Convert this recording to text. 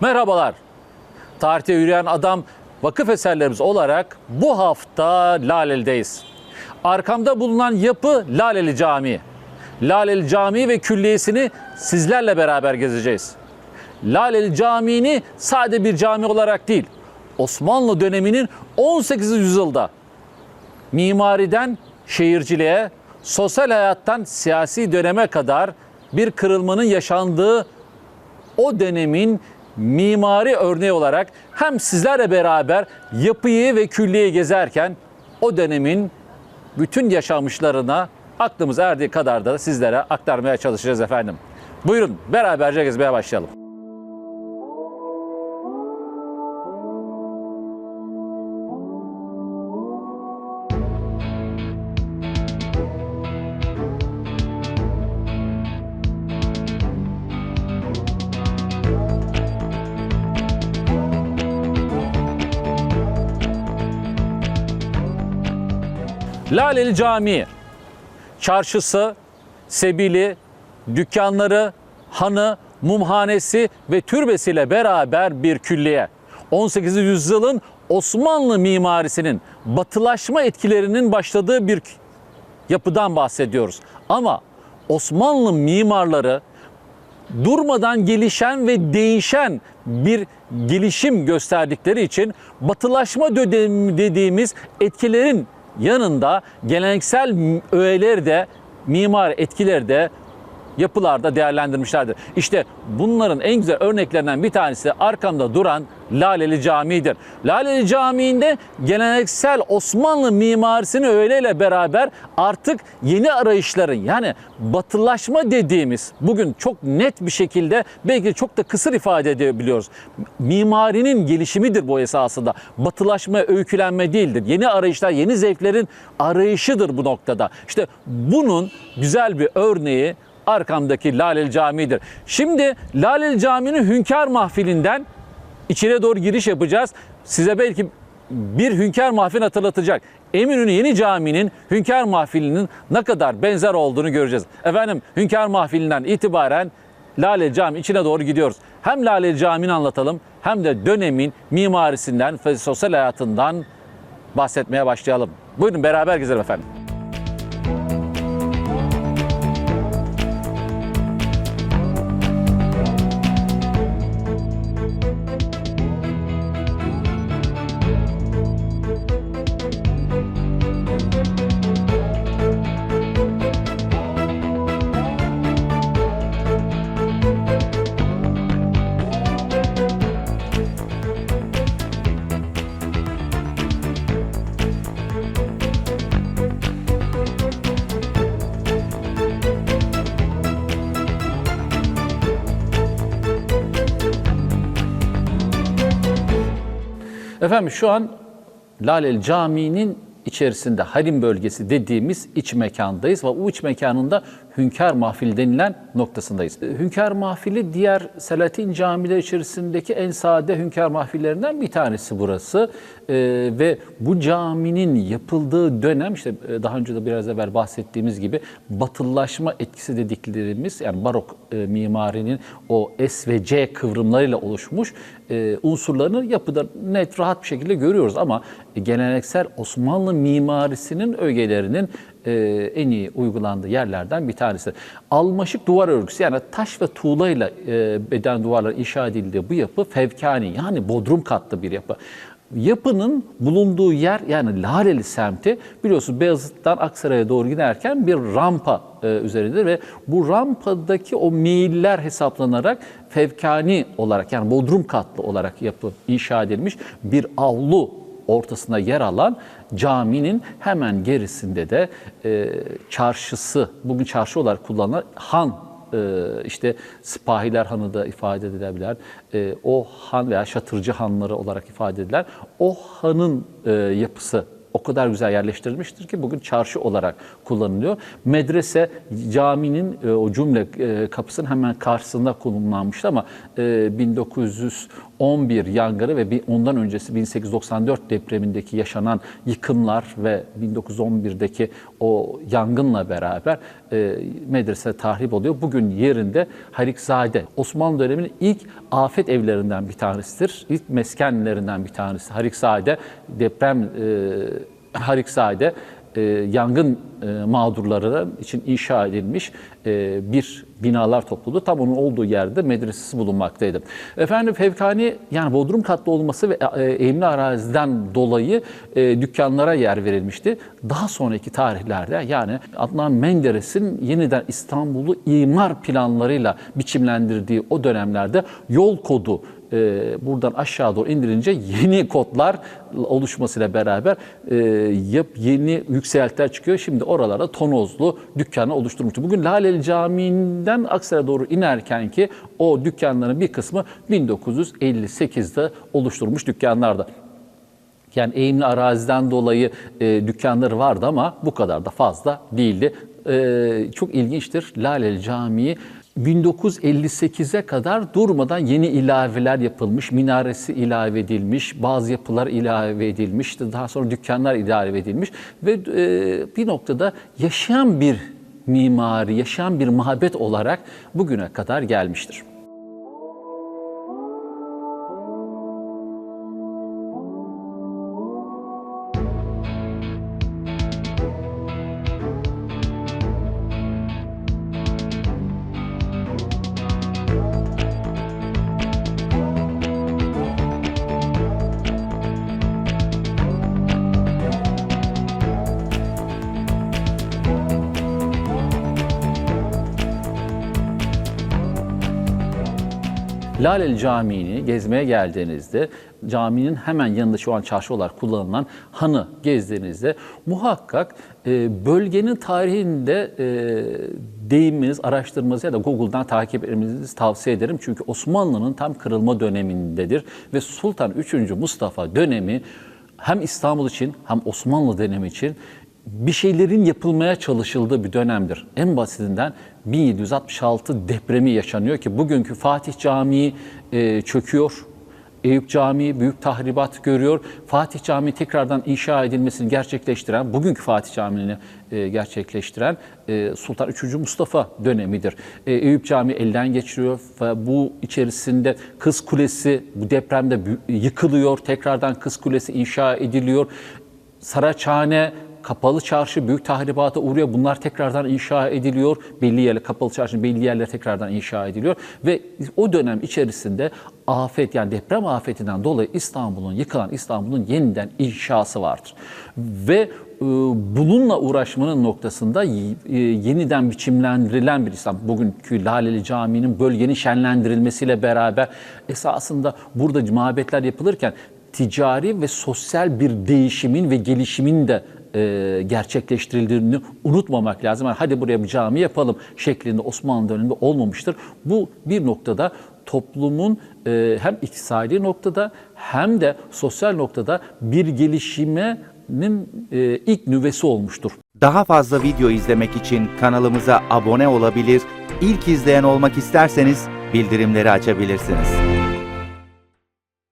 Merhabalar. Tarihte yürüyen adam vakıf eserlerimiz olarak bu hafta Laleli'deyiz. Arkamda bulunan yapı Laleli Camii. Laleli Camii ve külliyesini sizlerle beraber gezeceğiz. Laleli Camii'ni sade bir cami olarak değil, Osmanlı döneminin 18. yüzyılda mimariden şehirciliğe, sosyal hayattan siyasi döneme kadar bir kırılmanın yaşandığı o dönemin mimari örneği olarak hem sizlerle beraber yapıyı ve külliyeyi gezerken o dönemin bütün yaşanmışlarına aklımız erdiği kadar da sizlere aktarmaya çalışacağız efendim. Buyurun beraberce gezmeye başlayalım. Laleli Camii, çarşısı, sebili, dükkanları, hanı, mumhanesi ve türbesiyle beraber bir külliye. 18. yüzyılın Osmanlı mimarisinin batılaşma etkilerinin başladığı bir yapıdan bahsediyoruz. Ama Osmanlı mimarları durmadan gelişen ve değişen bir gelişim gösterdikleri için batılaşma dediğimiz etkilerin yanında geleneksel öğeleri de mimar etkileri de yapılarda değerlendirmişlerdir. İşte bunların en güzel örneklerinden bir tanesi arkamda duran Laleli Camii'dir. Laleli Camii'nde geleneksel Osmanlı mimarisini öğeyle beraber artık yeni arayışların yani batılaşma dediğimiz bugün çok net bir şekilde belki çok da kısır ifade edebiliyoruz. Mimarinin gelişimidir bu esasında. Batılaşma, öykülenme değildir. Yeni arayışlar, yeni zevklerin arayışıdır bu noktada. İşte bunun güzel bir örneği arkamdaki Laleli Camii'dir. Şimdi Laleli Camii'nin Hünkar Mahfilinden içine doğru giriş yapacağız. Size belki bir Hünkar Mahfili hatırlatacak. Eminönü Yeni Camii'nin Hünkar Mahfili'nin ne kadar benzer olduğunu göreceğiz. Efendim Hünkar Mahfili'nden itibaren Laleli Camii içine doğru gidiyoruz. Hem Laleli Camii'ni anlatalım hem de dönemin mimarisinden ve sosyal hayatından bahsetmeye başlayalım. Buyurun beraber gezelim efendim. Efendim şu an Laleli Camii'nin içerisinde Harim bölgesi dediğimiz iç mekandayız ve o iç mekanında Hünkar Mahfili denilen noktasındayız. E, Hünkar Mahfili diğer Selatin camileri içerisindeki en sade Hünkar Mahfillerinden bir tanesi burası. Ee, ve bu caminin yapıldığı dönem işte e, daha önce de biraz evvel bahsettiğimiz gibi batılılaşma etkisi dediklerimiz yani barok e, mimarinin o S ve C kıvrımlarıyla oluşmuş e, unsurlarını yapıda net rahat bir şekilde görüyoruz ama geleneksel Osmanlı mimarisinin ögelerinin e, en iyi uygulandığı yerlerden bir tanesi. Almaşık duvar örgüsü yani taş ve tuğlayla e, beden duvarlar inşa edildiği bu yapı fevkani yani bodrum katlı bir yapı. Yapının bulunduğu yer yani Laleli semti biliyorsunuz Beyazıt'tan Aksaray'a doğru giderken bir rampa e, üzerindedir ve bu rampadaki o meyiller hesaplanarak fevkani olarak yani bodrum katlı olarak yapı inşa edilmiş bir avlu ortasına yer alan caminin hemen gerisinde de e, çarşısı, bugün çarşı olarak kullanılan han e, işte Sipahiler Hanı da ifade edilebilen e, o han veya şatırcı hanları olarak ifade edilen o hanın e, yapısı o kadar güzel yerleştirilmiştir ki bugün çarşı olarak kullanılıyor. Medrese caminin e, o cümle e, kapısının hemen karşısında konumlanmıştı ama e, 1911 yangını ve ondan öncesi 1894 depremindeki yaşanan yıkımlar ve 1911'deki o yangınla beraber e, medrese tahrip oluyor. Bugün yerinde Harikzade, Osmanlı döneminin ilk afet evlerinden bir tanesidir. İlk meskenlerinden bir tanesi. Harikzade deprem e, Harikzade e, yangın e, mağdurları için inşa edilmiş e, bir binalar topluluğu. Tam onun olduğu yerde medresesi bulunmaktaydı. Efendim fevkani yani bodrum katlı olması ve e, eğimli araziden dolayı e, dükkanlara yer verilmişti. Daha sonraki tarihlerde yani Adnan Menderes'in yeniden İstanbul'u imar planlarıyla biçimlendirdiği o dönemlerde yol kodu e, buradan aşağı doğru indirince yeni kodlar oluşmasıyla beraber e, yap yeni yükseltiler çıkıyor. Şimdi oralarda tonozlu dükkanı oluşturmuştu. Bugün Laleli Camii'nden Aksaray'a doğru inerken ki o dükkanların bir kısmı 1958'de oluşturmuş dükkanlardı. Yani eğimli araziden dolayı e, dükkanları vardı ama bu kadar da fazla değildi. E, çok ilginçtir. Laleli Camii 1958'e kadar durmadan yeni ilaveler yapılmış, minaresi ilave edilmiş, bazı yapılar ilave edilmiş, daha sonra dükkanlar ilave edilmiş ve e, bir noktada yaşayan bir mimari, yaşayan bir mabet olarak bugüne kadar gelmiştir. Laleli Camii'ni gezmeye geldiğinizde caminin hemen yanında şu an çarşı olarak kullanılan hanı gezdiğinizde muhakkak e, bölgenin tarihinde e, değinmeniz, araştırmanızı ya da Google'dan takip etmenizi tavsiye ederim. Çünkü Osmanlı'nın tam kırılma dönemindedir ve Sultan 3. Mustafa dönemi hem İstanbul için hem Osmanlı dönemi için bir şeylerin yapılmaya çalışıldığı bir dönemdir. En basitinden 1766 depremi yaşanıyor ki bugünkü Fatih Camii e, çöküyor. Eyüp Camii büyük tahribat görüyor. Fatih Camii tekrardan inşa edilmesini gerçekleştiren, bugünkü Fatih Camii'ni e, gerçekleştiren e, Sultan 3. Mustafa dönemidir. E, Eyüp Camii elden geçiriyor bu içerisinde Kız Kulesi bu depremde yıkılıyor. Tekrardan Kız Kulesi inşa ediliyor. Saraçhane Kapalı çarşı büyük tahribata uğruyor. Bunlar tekrardan inşa ediliyor. Belli yerler, kapalı çarşı belli yerler tekrardan inşa ediliyor. Ve o dönem içerisinde afet yani deprem afetinden dolayı İstanbul'un, yıkılan İstanbul'un yeniden inşası vardır. Ve e, bununla uğraşmanın noktasında e, yeniden biçimlendirilen bir İstanbul. Bugünkü Laleli Camii'nin bölgenin şenlendirilmesiyle beraber esasında burada mabetler yapılırken ticari ve sosyal bir değişimin ve gelişimin de e, gerçekleştirildiğini unutmamak lazım. Yani hadi buraya bir cami yapalım şeklinde Osmanlı döneminde olmamıştır. Bu bir noktada toplumun e, hem iktisadi noktada hem de sosyal noktada bir gelişimenin e, ilk nüvesi olmuştur. Daha fazla video izlemek için kanalımıza abone olabilir, ilk izleyen olmak isterseniz bildirimleri açabilirsiniz.